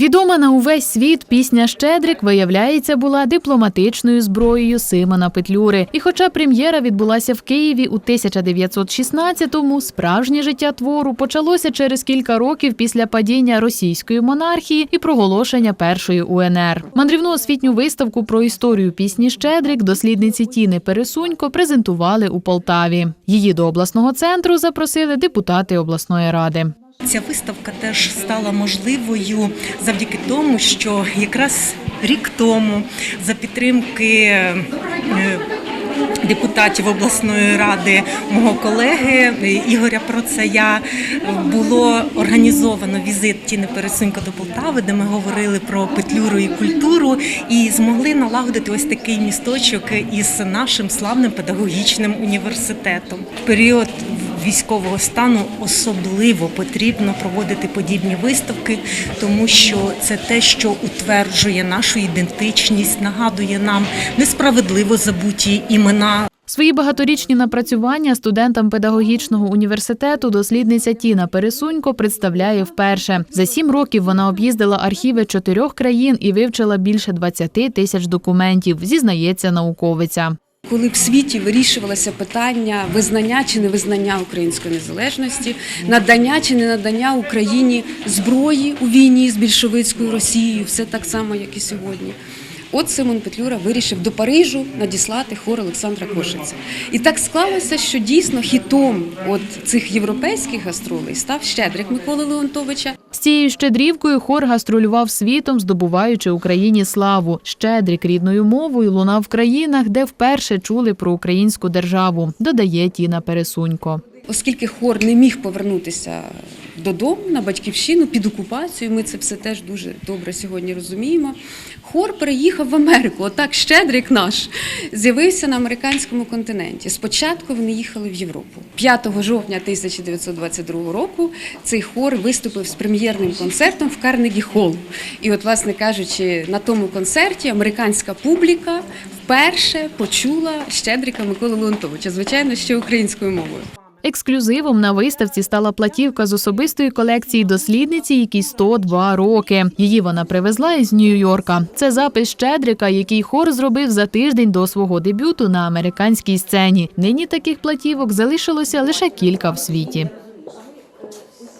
Відома на увесь світ пісня Щедрик, виявляється, була дипломатичною зброєю Симона Петлюри. І хоча прем'єра відбулася в Києві у 1916-му, справжнє життя твору почалося через кілька років після падіння російської монархії і проголошення першої УНР. Мандрівну освітню виставку про історію пісні Щедрик дослідниці Тіни Пересунько презентували у Полтаві. Її до обласного центру запросили депутати обласної ради. Ця виставка теж стала можливою завдяки тому, що якраз рік тому за підтримки е, депутатів обласної ради мого колеги Ігоря Процая було організовано візит Тіни Пересунько до Полтави, де ми говорили про петлюру і культуру, і змогли налагодити ось такий місточок із нашим славним педагогічним університетом. Період військового стану особливо потрібно проводити подібні виставки, тому що це те, що утверджує нашу ідентичність, нагадує нам несправедливо забуті імена Свої багаторічні напрацювання студентам педагогічного університету дослідниця Тіна Пересунько представляє вперше. За сім років вона об'їздила архіви чотирьох країн і вивчила більше 20 тисяч документів, зізнається науковиця. Коли в світі вирішувалося питання визнання чи невизнання української незалежності, надання чи не надання Україні зброї у війні з більшовицькою Росією, все так само, як і сьогодні. От Симон Петлюра вирішив до Парижу надіслати хор Олександра Кошиця. І так склалося, що дійсно хітом от цих європейських гастролей став Щедрик Миколи Леонтовича. З цією щедрівкою хор гастролював світом, здобуваючи Україні славу. Щедрик рідною мовою лунав в країнах, де вперше чули про українську державу, додає Тіна Пересунько. Оскільки хор не міг повернутися додому на батьківщину під окупацією, ми це все теж дуже добре сьогодні розуміємо. Хор переїхав в Америку. Отак щедрик наш з'явився на американському континенті. Спочатку вони їхали в Європу. 5 жовтня 1922 року цей хор виступив з прем'єрним концертом в Карнегі Холл. І, от, власне кажучи, на тому концерті американська публіка вперше почула щедрика Миколи Леонтовича, звичайно, ще українською мовою. Ексклюзивом на виставці стала платівка з особистої колекції дослідниці, якій 102 роки. Її вона привезла із Нью-Йорка. Це запис Щедрика, який хор зробив за тиждень до свого дебюту на американській сцені. Нині таких платівок залишилося лише кілька в світі.